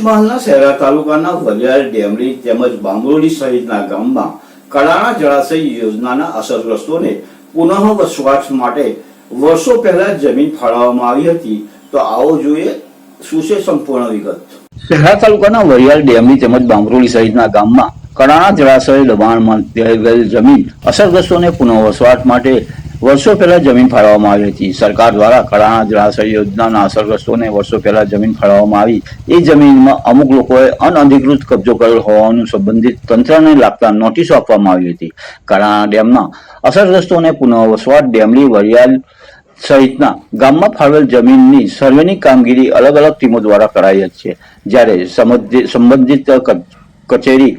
પંચમહાલના શહેરા તાલુકાના વલિયાર ડેમરી તેમજ બાંગરોડી સહિતના ગામમાં કડાણા જળાશય યોજનાના અસરગ્રસ્તોને પુનઃ માટે વર્ષો પહેલા જમીન ફાળવવામાં આવી હતી. તો આવો જોઈએ શું છે સંપૂર્ણ વિગત. શહેરા તાલુકાના વરિયાળ ડેમની તેમજ બાંબરોલી સહિતના ગામમાં કડાણા જળાશય દબાણમાં ગયેલ જમીન અસરગ્રસ્તોને પુનઃ વસવાટ માટે વર્ષો પહેલા જમીન ફાળવવામાં આવી હતી. સરકાર દ્વારા કડાણા જળાશય યોજનાના અસરગ્રસ્તોને વર્ષો પહેલા જમીન ફાળવવામાં આવી. એ જમીનમાં અમુક લોકોએ અનઅધિકૃત કબજો કરેલ હોવાનું સંબંધિત તંત્રને લાગતા નોટિસો આપવામાં આવી હતી. કડાણા ડેમના અસરગ્રસ્તોને પુનઃ વસવાટ ડેમલી વરિયાળ સહિતના ગામમાં ફાળવેલ જમીનની સર્વેની કામગીરી અલગ અલગ ટીમો દ્વારા કરાઈ છે જ્યારે સંબંધિત કચેરી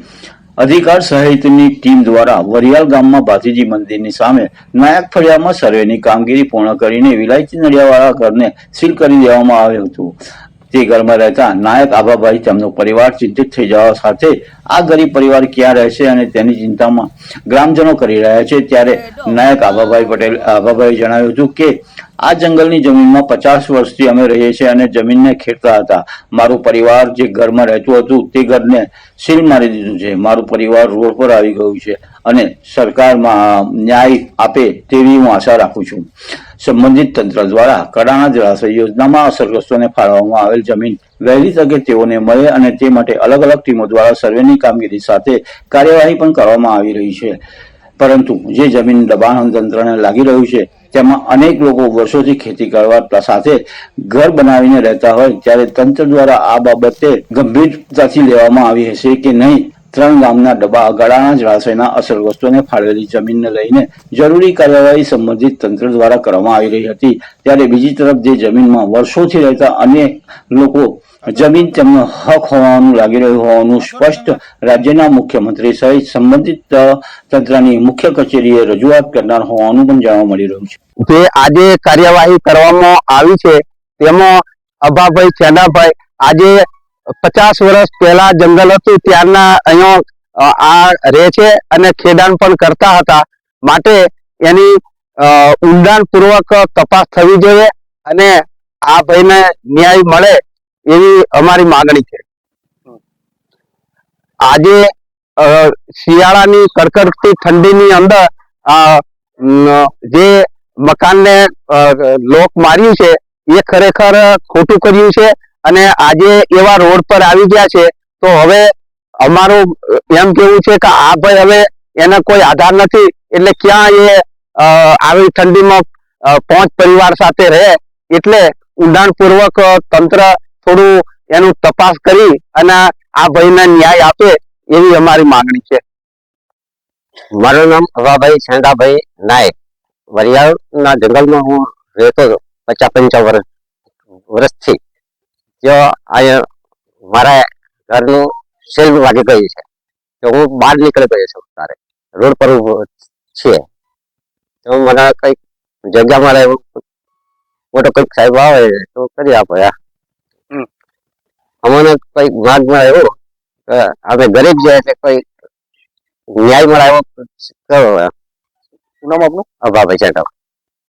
અધિકાર સહિતની ટીમ દ્વારા વરિયાલ ગામમાં ભાતીજી મંદિરની સામે નાયક ફળિયામાં સર્વેની કામગીરી પૂર્ણ કરીને વિલાયતી નડિયાવાળા ઘરને સીલ કરી દેવામાં આવ્યું હતું. તે ઘરમાં રહેતા નાયક આભાભાઈ તેમનો પરિવાર ચિંતિત થઈ જવા સાથે આ ગરીબ પરિવાર ક્યાં રહેશે અને તેની ચિંતામાં ગ્રામજનો કરી રહ્યા છે ત્યારે નાયક આભાભાઈ પટેલ આભાભાઈ જણાવ્યું હતું કે આ જંગલની જમીનમાં પચાસ વર્ષથી અમે રહીએ છીએ અને જમીનને ખેડતા હતા. મારું પરિવાર જે ઘરમાં રહેતું હતું તે ઘરને સીલ મારી દીધું છે. મારું પરિવાર રોડ પર આવી ગયું છે અને સરકારમાં ન્યાય આપે તેવી હું આશા રાખું છું. સંબંધિત તંત્ર દ્વારા કડાણા જળાશય યોજનામાં અસરગ્રસ્તોને ફાળવવામાં આવેલ જમીન વહેલી તકે તેઓને મળે અને તે માટે અલગ અલગ ટીમો દ્વારા સર્વેની કામગીરી સાથે કાર્યવાહી પણ કરવામાં આવી રહી છે. પરંતુ જે જમીન દબાણ તંત્રને લાગી રહ્યું છે, તેમાં અનેક લોકો વર્ષોથી ખેતી કરવા સાથે ઘર બનાવીને રહેતા હોય, ત્યારે તંત્ર દ્વારા આ બાબતે ગંભીરતાથી લેવામાં આવી હશે કે નહીં? ત્રણ ગામના ડબ્બા અગાડાના જળાશયના અસરગ્રસ્તોને ફાળવેલી જમીનને લઈને જરૂરી કાર્યવાહી સંબંધિત તંત્ર દ્વારા કરવામાં આવી રહી હતી. ત્યારે બીજી તરફ જે જમીનમાં વર્ષોથી રહેતા અનેક લોકો જમીન તેમનો હક હોવાનું લાગી રહ્યું હોવાનું સ્પષ્ટ રાજ્યના મુખ્યમંત્રી સહિત સંબંધિત તંત્રની મુખ્ય કચેરીએ રજૂઆત કરનાર હોવાનું પણ જાણવા મળી રહ્યું છે. જે આજે કાર્યવાહી કરવામાં આવી છે, તેમાં અભાભાઈ ચેનાભાઈ આજે પચાસ વર્ષ પહેલા જંગલ હતું, ત્યારના અહીંયા આ રહે છે અને ખેડાણ પણ કરતા હતા. માટે એની ઊંડાણપૂર્વક તપાસ થવી જોઈએ અને આ ભાઈને ન્યાય મળે એવી અમારી માગણી છે. આજે શિયાળાની કડકડતી ઠંડીની અંદર જે મકાનને લોક માર્યું છે, એ ખરેખર ખોટું કર્યું છે. અને આજે એવા રોડ પર આવી ગયા છે, તો હવે અમારું એમ કેવું છે કે આ ભાઈ હવે એને કોઈ આધાર નથી, એટલે ક્યાં એ આવી ઠંડીમાં પાંચ પરિવાર સાથે રહે, એટલે ઊંડાણપૂર્વક તંત્ર થોડું એનું તપાસ કરી અને આ ભાઈને ન્યાય આપે એવી અમારી માંગણી છે. મારું નામ અવાભાઈ છેંડાભાઈ નાયક. વરિયાળના જંગલમાં હું રહેતો હતો, પચાસ પંચાવન વર્ષ, વર્ષથી. જો અહીંયા મારા ઘરનું સેલ વાગી ગયું છે તો હું બહાર નીકળી ગયો છું તારે રોડ પર છીએ છે. તો મને કંઈક જગ્યા મળે મોટો કંઈક સાહેબ આવે તો કરી આપો યાર. અમને કંઈક માર્ગ મળે એવો કે અમે ગરીબ છે એટલે કોઈ ન્યાય મળે એવો કરો નામ આપનું? અભાભાઈ છેંડા